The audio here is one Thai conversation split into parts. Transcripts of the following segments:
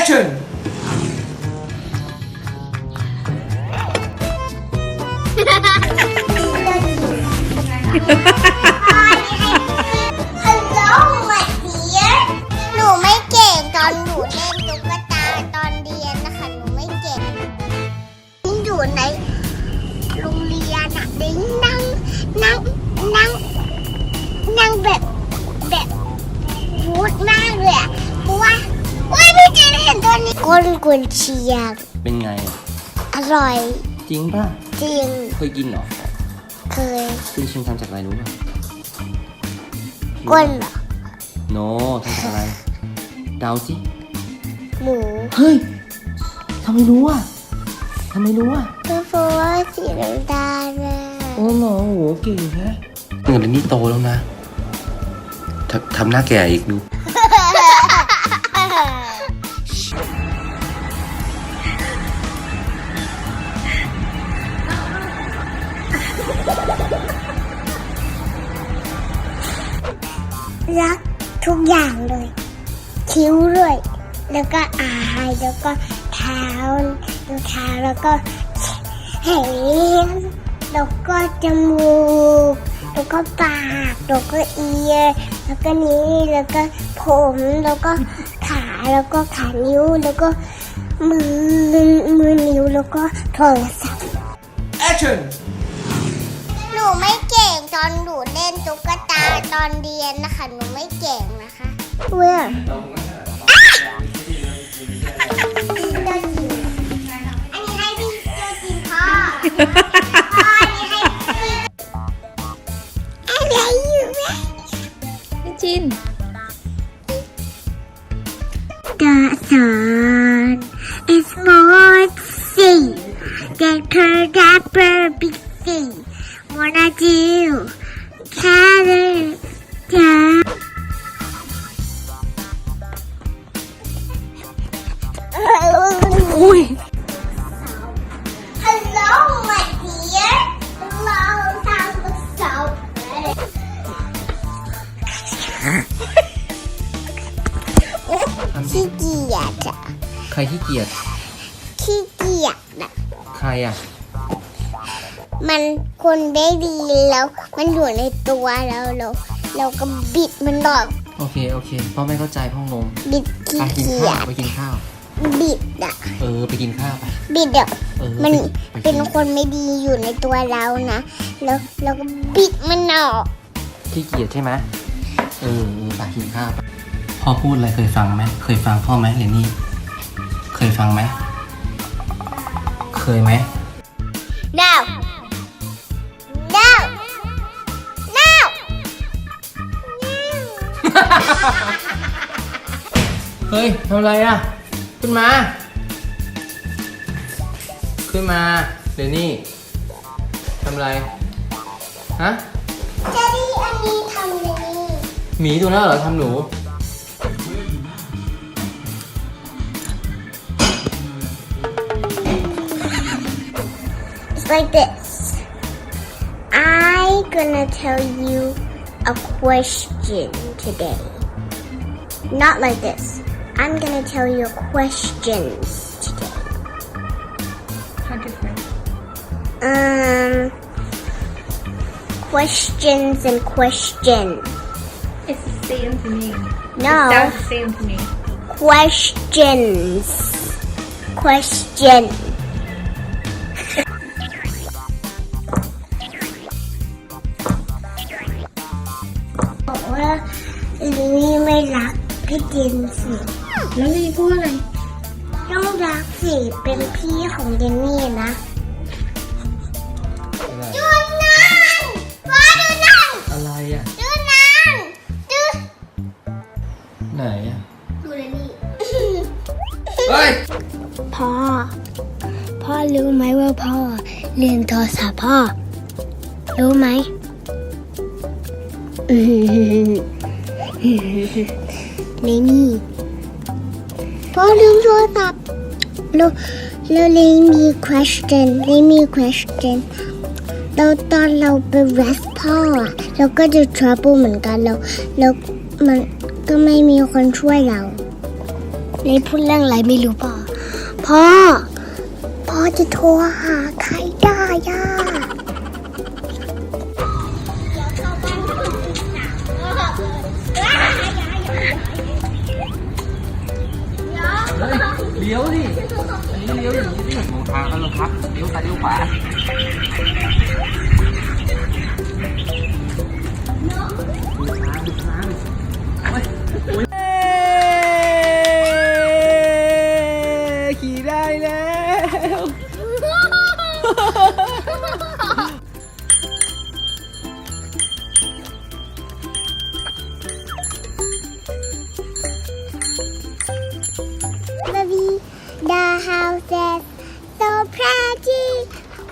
Action ฮัลโหลมาเดียหนูไม่เก่งตอนหนูเล่นตุ๊กตาตอนเรียนนะคะหนูไม่เก่งอยู่ในโรงเรียนอะได้นั่งนั่งนั่ง ห็นตัวนี้ก้นกุนเชียง เป็นไงอะอร่อยจริงป่ะ จริง เคยกินเหรอเคยคุณชิมทำจากอะไรรู้ป่ะก้นเหรอโนทำจากอะไรเดาสิหมูเฮ้ยทำไมรู้อะทำไมรู้อะก็เพราะว่าสีน้ำตาลน่ะโอ้โหโหเก่งแฮะเงินนี่โตแล้วนะทำทำหน้าแก่อีกดู รักทุกอย่างเลย คิ้วด้วย แล้วก็อายแล้วก็เท้าดูเท้าแล้วก็แขนแล้วก็จมูก แล้วก็ปาก แล้วก็เอียแล้วก็นี้ แล้วก็ผม แล้วก็ขา แล้วก็ขานิ้ว แล้วก็มือ มือนิ้ว แล้วก็โทรศัพท์ Action ตุ๊กตาตอนเรียนนะคะหนูไม่เก่งนะคะเว้ยอันนี้ให้พี่เจ้ากินพ่อพ่ออันนี้ให้พี่อะไรอยู่แม่พี่จิน The sun is more sea than could ever be seen. Wanna do gather down. อุ้ย Hello, my dear. Hello, sound so pretty. ขี้เกียจอะใครขี้เกียจขี้เกียจอะใครอะ มันคนได้ดีแล้ว มันอยู่ในตัวเราเราเราก็บิดมันออก โอเค โอเคพ่อไม่เข้าใจพ่องงบิดขี้ไปกินเกียข้าวจไปกินข้าว บิดอะเออ ไปกินข้าวไปบิดอะเออมันไปเป็นคนไม่ดีอยู่ในตัวเรานะ แล้วเราก็บิดมันออก ขี้เกียจใช่ไหมเออเออไปกินข้าวไปพ่อพูดอะไรเคยฟังไหมเคยฟังพ่อไหมเรนนี่เคยฟังไหมเคยไหม no เฮ้ยทำอะไรอะ ขึ้นมา ขึ้นมา เดี๋ยวนี่ทำอะไร ฮะเจะดีอันนี้ทำเลยนี่หมีตัวนั้นเหรอทำหนู It's like this. I gonna tell you a question today. Not like this. I'm going to tell you questions today. How different? Um, questions and question. It's the same to me. No. It sounds the same to me. Questions. Question. Ahora, Luis me la que tiene. ลลี่ไม่รักพี่จินสิแล้วลีพูดอะไรต้องรักสิเป็นพี่ของเดนนี่นะดูนั่งพ่อดูนั่งอะไรอะดูนั่งดูไหนอะดูเดนนี่เฮ้ยพ่อ พ่อรู้ไหมว่าพ่อเรียนโทรศัพท์พ่อ รู้ไหมอืมนี่นี่ พ่อลืมโทรศัพท์แล้วแล้วเลยมี question เลยมี question เราตอนเราไป rest พ่ออะเราก็จะ trouble เหมือนกันแล้วแล้วมันก็ไม่มีคนช่วยเรานี่พูดเรื่องอะไรไม่รู้ป่ะพ่อ พ่อจะโทรหาใครได้ย่า เลี้ยวดิอันนี้เลี้ยวอย่างนี้ดิมองทางแล้วครับเลี้ยวซ้ายเลี้ยวขวา house is so pretty?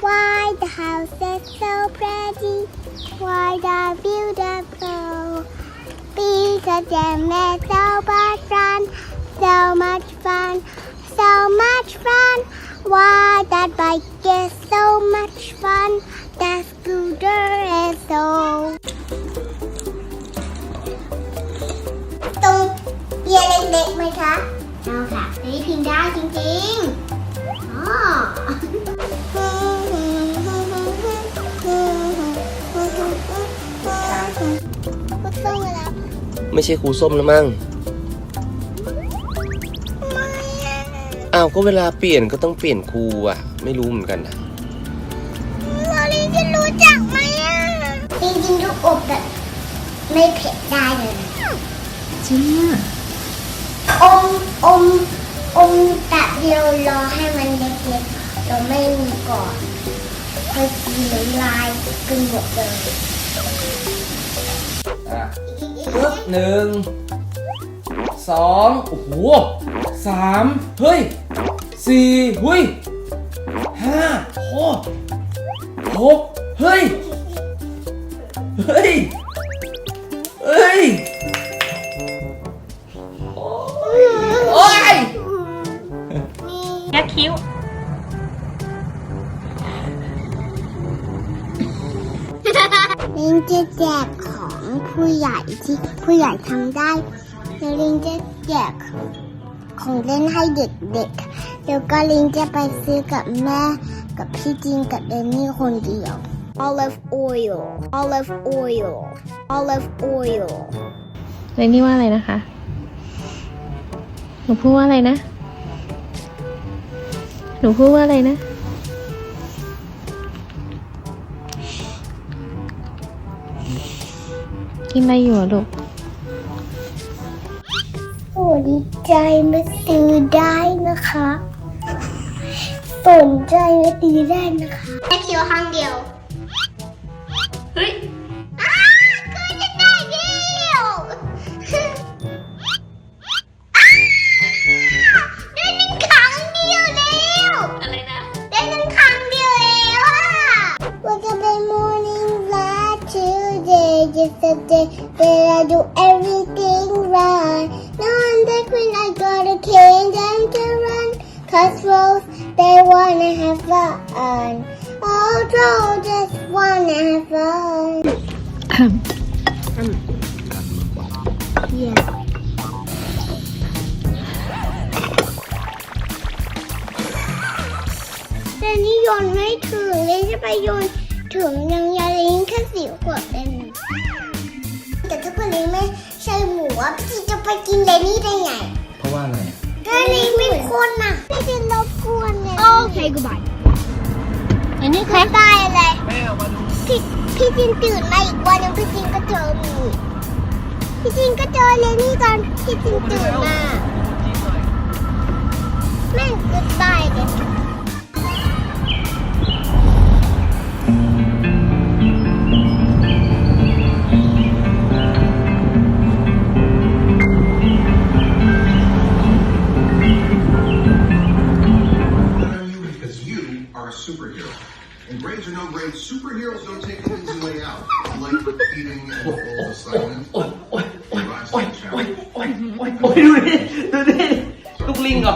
Why the house is so pretty? Why the beautiful? Because they make so much fun, so much fun, so much fun. Why that bike is so much fun? That scooter is so. Don't yell at me, my car. เล็กๆไหมคะเอาค่ะอันนี้พิมพ์ได้จริงๆอ๋อก็ต้องมาแล้วไม่ใช่ครูส้มแล้วมั้งไม่อะอ้าวก็เวลาเปลี่ยนก็ต้องเปลี่ยนครูอะ ไม่รู้เหมือนกันนะเราลินจะรู้จักไหมอะจริงๆลูกอบแบบไม่เผ็ดได้เลยนะจริงอะ อมอมอมแบบเดียวรอให้มันเล็กๆเราไม่มีก่อนเคยกินน้ำลายกินหมดเลยอะปึ๊บหนึ่งสองโอ้โหสามเฮ้ยสี่เฮ้ยห้าหกหกเฮ้ย เฮ้ย ลิงจะแจกของผู้ใหญ่ที่ผู้ใหญ่ทำได้แล้วลิงจะแจกของเล่นให้เด็กๆแล้วก็ลิงจะไปซื้อกับแม่กับพี่จินกับเดนนี่คนเดียว olive oil olive oil olive oil เรนนี่ว่าอะไรนะคะ หนูพูดว่าอะไรนะ หนูพูดว่าอะไรนะ กินอะไรอยู่อะลูกสนใจมาซื้อได้นะคะ สนใจมาซื้อได้นะคะแค่คิวครั้งเดียว Tuesday just a day that I do everything right now I'm back when I got a cane and to run cause Rose they wanna have fun although just wanna have fun yeah แต่นี่โยนไม่ถึงเลยจะไปโยน ถึงยังยาลิงแค่สิวกว่าเป็นแต่ถ้าคนนี้ไม่ใช่หมูอะพี่จะไปกินเลนี่ได้ไงเพราะว่าอะไรก็นี่ไม่คนน่ะพี่จะรบกวนไงโอเค goodbye อันนี้บ๊ายบายอะไรพี่พี่จินตื่นมาอีกวันหนึงพี่จินก็เจอหมูพี่จินก็เจอเลนี่ตอนพี่จินตื่นมาแม่ง goodbye เลย โอ๊ยโอ๊ยโอ๊ยโอ๊ยโอ๊ยโอ๊ยโอ๊ยโอ๊ยดูดิดูดิลูกลิงเหรอ